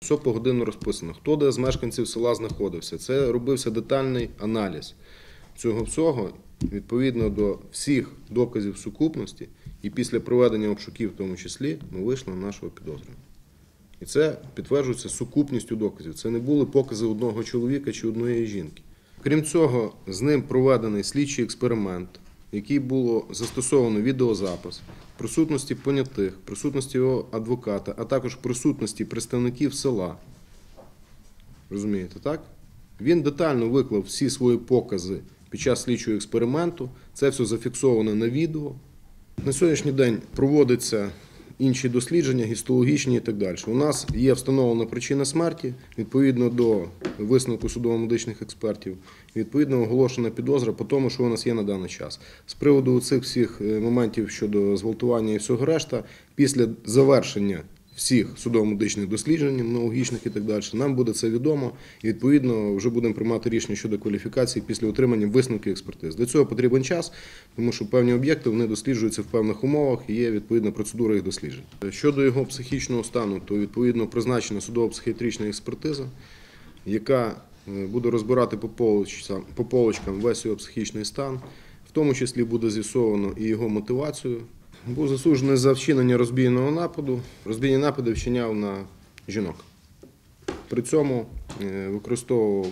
Все погодинно розписано. Хто де з мешканців села знаходився. Це робився детальний аналіз цього всього відповідно до всіх доказів сукупності. І після проведення обшуків, в тому числі, ми вийшли на нашого підозрюваного. І це підтверджується сукупністю доказів. Це не були покази одного чоловіка чи одної жінки. Крім цього, з ним проведений слідчий експеримент, в який було застосовано відеозапис, присутності понятих, присутності його адвоката, а також присутності представників села. Розумієте, так? Він детально виклав всі свої покази під час слідчого експерименту. Це все зафіксовано на відео. На сьогоднішній день проводяться інші дослідження, гістологічні і так далі. У нас є встановлена причина смерті відповідно до висновку судово-медичних експертів, відповідно оголошена підозра по тому, що у нас є на даний час. З приводу цих всіх е, моментів щодо зґвалтування і всього решта, після завершення всіх судово-медичних досліджень, аналогічних і так далі, нам буде це відомо, і відповідно вже будемо приймати рішення щодо кваліфікації після отримання висновків експертиз. Для цього потрібен час, тому що певні об'єкти вони досліджуються в певних умовах і є відповідна процедура їх досліджень. Щодо його психічного стану, то відповідно призначена судово-психіатрична експертиза, яка е, буде розбирати по полочкам весь його психічний стан. В тому числі буде з'ясовано і його мотивацію. Був засуджений за вчинення розбійного нападу. Розбійні напади вчиняв на жінок. При цьому е, використовував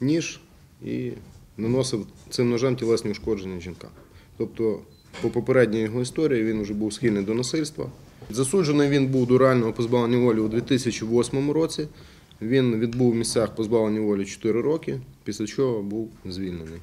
ніж і наносив цим ножем тілесні ушкодження жінкам. Тобто, по попередній його історії він вже був схильний до насильства. Засуджений він був до реального позбавлення волі у 2008 році. Він відбув в місцях позбавлення волі 4 роки, після чого був звільнений.